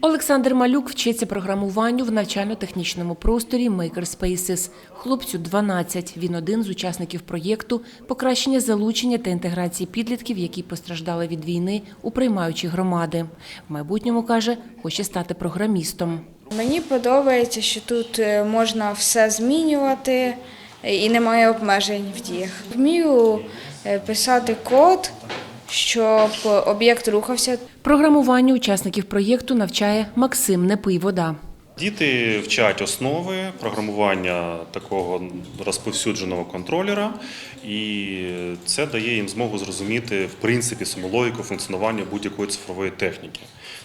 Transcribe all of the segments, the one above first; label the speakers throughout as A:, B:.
A: Олександр Малюк вчиться програмуванню в навчально-технічному просторі Makerspaces. Хлопцю 12. Він один з учасників проєкту покращення залучення та інтеграції підлітків, які постраждали від війни у приймаючі громади. В майбутньому каже, хоче стати програмістом.
B: Мені подобається, що тут е, можна все змінювати е, і немає обмежень в діях. Вмію е, писати код, щоб об'єкт рухався.
A: Програмуванню учасників проєкту навчає Максим Непий-Вода.
C: Діти вчать основи програмування такого розповсюдженого контролера, і це дає їм змогу зрозуміти в принципі саму логіку функціонування будь-якої цифрової техніки.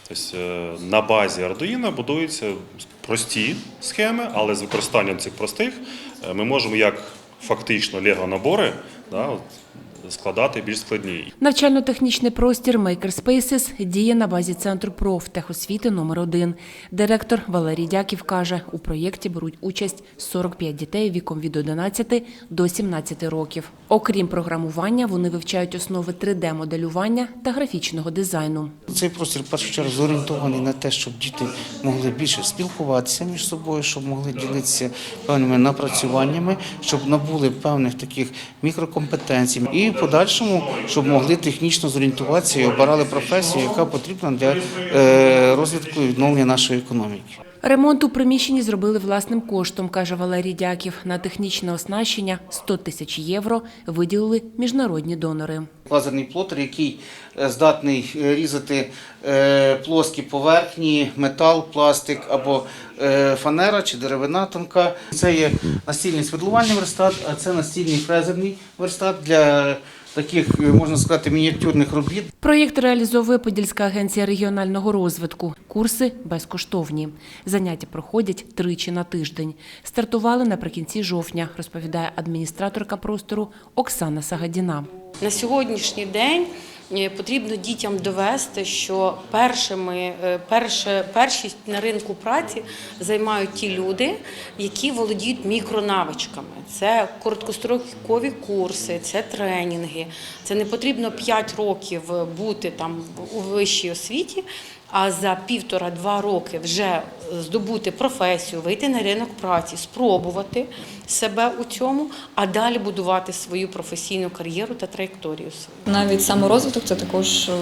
C: Тобто е, на базі Arduino будуються прості схеми, але з використанням цих простих е, ми можемо як фактично лего-набори да, от, складати більш складні.
A: Навчально-технічний простір Makerspaces діє на базі центру профтехосвіти номер 1 Директор Валерій Дяків каже, у проєкті беруть участь 45 дітей віком від 11 до 17 років. Окрім програмування, вони вивчають основи 3D-моделювання та графічного дизайну.
D: Цей простір в першу чергу зорієнтований на те, щоб діти могли більше спілкуватися між собою, щоб могли ділитися певними напрацюваннями, щоб набули певних таких мікрокомпетенцій, і подальшому, щоб могли технічно зорієнтуватися і обирали професію, яка потрібна для е, розвитку і відновлення нашої економіки.
A: Ремонт у приміщенні зробили власним коштом, каже Валерій Дяків. На технічне оснащення 100 тисяч євро виділили міжнародні донори.
D: Лазерний плотер, який е, здатний е, різати е, плоскі поверхні, метал, пластик або фанера чи деревина тонка. Це є настільний свердлувальний верстат, а це настільний фрезерний верстат для таких, е, можна сказати, мініатюрних робіт.
A: Проєкт реалізовує Подільська агенція регіонального розвитку. Курси безкоштовні. Заняття проходять тричі на тиждень. Стартували наприкінці жовтня, розповідає адміністраторка простору Оксана Сагадіна.
E: На сьогоднішній день потрібно дітям довести, що першими, е, перше, першість на ринку праці займають ті люди, які володіють мікронавичками. Це короткострокові курси, це тренінги. Це не потрібно 5 років бути там у вищій освіті, а за півтора-два роки вже здобути професію, вийти на ринок праці, спробувати себе у цьому, а далі будувати свою професійну кар'єру та траєкторію.
F: Навіть саморозвиток це також е,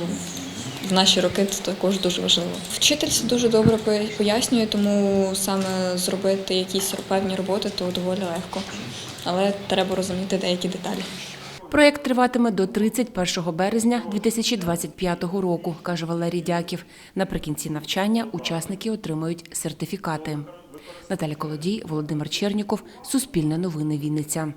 F: в наші роки це також дуже важливо. Вчитель це дуже добре пояснює, тому саме зробити якісь певні роботи то доволі легко. Але треба розуміти деякі деталі.
A: Проєкт триватиме до 31 березня 2025 року, каже Валерій Дяків. Наприкінці навчання учасники отримують сертифікати. Наталя Колодій, Володимир Черніков, Суспільне новини Вінниця.